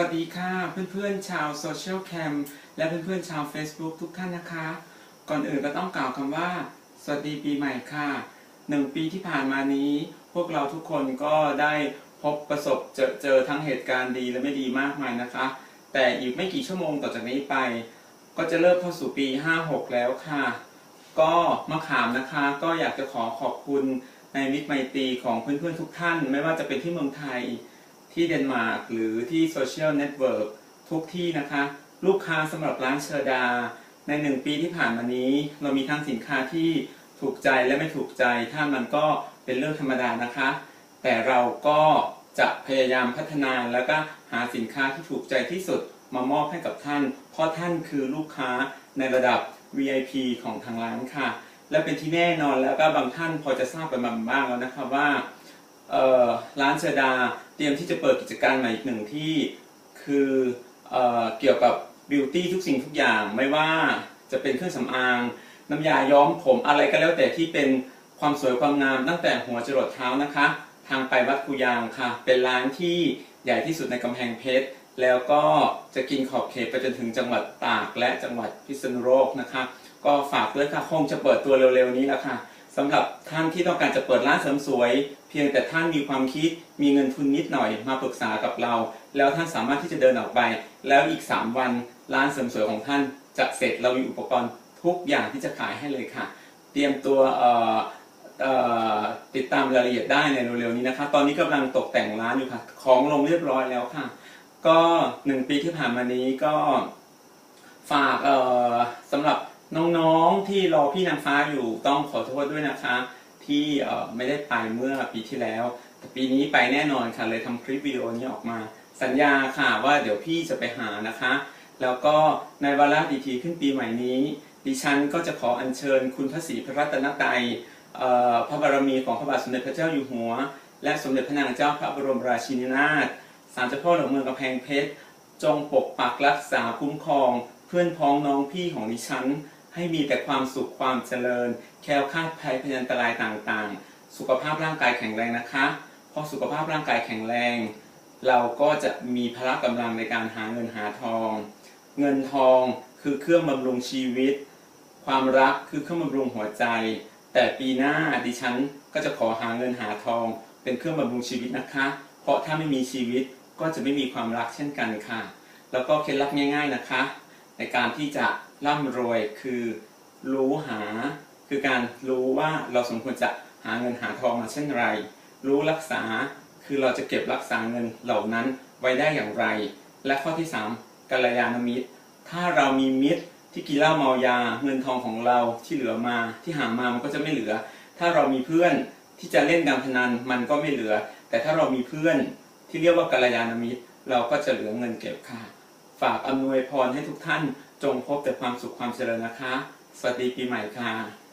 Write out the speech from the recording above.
วัสดีค่ะเพื่อนๆชาวโซเชียลแคมและเพื่อนๆชาว Facebook ทุกท่านนะคะ ก่อนอื่นก็ต้องกล่าวคำว่า สวัสดีปีใหม่ค่ะหนึ่งปีที่ผ่านมานี้ พวกเราทุกคนก็ได้พบประสบเจอเจอทั้งเหตุการณ์ดีและไม่ดีมากมายนะคะ แต่อีกไม่กี่ชั่วโมงต่อจากนี้ไป ก็จะเริ่มเข้าสู่ปี 56 แล้วค่ะ ก็มะขามนะคะ ก็อยากจะขอขอบคุณในมิตรไมตรีของเพื่อนๆทุกท่าน ไม่ว่าจะเป็นที่เมืองไทย ที่เดนมาร์กหรือที่โซเชียลเน็ตเวิร์กทุกที่นะคะ ลูกค้าสำหรับร้านเชอร์ดา ในหนึ่งปีที่ผ่านมานี้ เรามีทั้งสินค้าที่ถูกใจและไม่ถูกใจ ถ้ามันก็เป็นเรื่องธรรมดานะคะ แต่เราก็จะพยายามพัฒนาแล้วก็หาสินค้าที่ถูกใจที่สุดมามอบให้กับท่าน เพราะท่านคือลูกค้าในระดับ VIP ของทางร้านค่ะ และเป็นที่แน่นอนแล้วก็บางท่านพอจะทราบกันมาบ้างแล้วนะคะว่า ร้านเชดาเตรียมที่จะเปิดกิจการใหม่อีกหนึ่งที่คือเออเกี่ยวกับบิวตี้ทุกสิ่งทุกอย่างไม่ว่าจะเป็นเครื่องสำอาง น้ำยาย้อมผมอะไรก็แล้วแต่ที่เป็นความสวยความงามตั้งแต่หัวจรดเท้านะคะ ทางไปวัดกุยางค่ะ เป็นร้านที่ใหญ่ที่สุดในกำแพงเพชรแล้วก็จะกินขอบเขตไปจนถึงจังหวัดตากและจังหวัดพิษณุโลกนะคะ ก็ฝากด้วยค่ะคงจะเปิดตัวเร็วๆนี้แล้วค่ะ สำหรับท่านที่ต้องการจะเปิดร้านเสริมสวย เพียงแต่ท่านมีความคิดมีเงินทุนนิดหน่อยมาปรึกษากับเรา แล้วท่านสามารถที่จะเดินออกไป แล้วอีก 3 วันร้านเสริมสวยของท่านจะเสร็จเรามีอุปกรณ์ทุกอย่างที่จะขายให้เลยค่ะ เตรียมตัวติดตามรายละเอียดได้ในเร็วๆนี้นะคะ ตอนนี้กำลังตกแต่งร้านอยู่ค่ะ ของลงเรียบร้อยแล้วค่ะ ก็หนึ่งปีที่ผ่านมานี้ก็ฝากเอ่อ น้องๆที่รอพี่นางฟ้าอยู่ต้องขอโทษด้วยนะคะ ที่ไม่ได้ไปเมื่อปีที่แล้ว แต่ปีนี้ไปแน่นอนค่ะเลยทำคลิปวิดีโอนี้ออกมา สัญญาค่ะว่าเดี๋ยวพี่จะไปหานะคะ แล้วก็ในวาระดีทีขึ้นปีใหม่นี้ ดิฉันก็จะขออัญเชิญคุณพระศรีพระรัตนตรัยพระบารมีของพระบาทสมเด็จพระเจ้าอยู่หัว และสมเด็จพระนางเจ้าพระบรมราชินีนาถศาลเจ้าพ่อหลวงเมืองกำแพงเพชร จงปกปักรักษาคุ้มครอง เพื่อนพ้องน้องพี่ของดิฉัน ให้มีแต่ความสุขความเจริญ แคล้วคลาดภัยพยันตรายต่างๆ สุขภาพร่างกายแข็งแรงนะคะเพราะสุขภาพร่างกายแข็งแรง เราก็จะมีพละกำลังในการหาเงินหาทอง เงินทองคือเครื่องบำรุงชีวิต ความรักคือเครื่องบำรุงหัวใจ แต่ปีหน้าดิฉันก็จะขอหาเงินหาทอง เป็นเครื่องบำรุงชีวิตนะคะ เพราะถ้าไม่มีชีวิตก็จะไม่มีความรักเช่นกันค่ะ แล้วก็เคล็ดลับง่าย ๆนะคะ ในการที่จะ ร่ำรวยคือรู้หา คือการรู้ว่าเราสมควรจะหาเงินหาทองมาเช่นไร รู้รักษาคือเราจะเก็บรักษาเงินเหล่านั้นไว้ได้อย่างไร และข้อที่ 3กัลยาณมิตร ถ้าเรามีมิตรที่กินเหล้าเมายาเงินทองของเราที่เหลือมาที่หามามันก็จะไม่เหลือ ถ้าเรามีเพื่อนที่จะเล่นการพนันมันก็ไม่เหลือ แต่ถ้าเรามีเพื่อนที่เรียกว่ากัลยาณมิตร เราก็จะเหลือเงินเก็บค่ะ ฝากอำนวยพรให้ทุกท่าน จงพบแต่ความสุขความเจริญนะคะ สวัสดีปีใหม่ค่ะ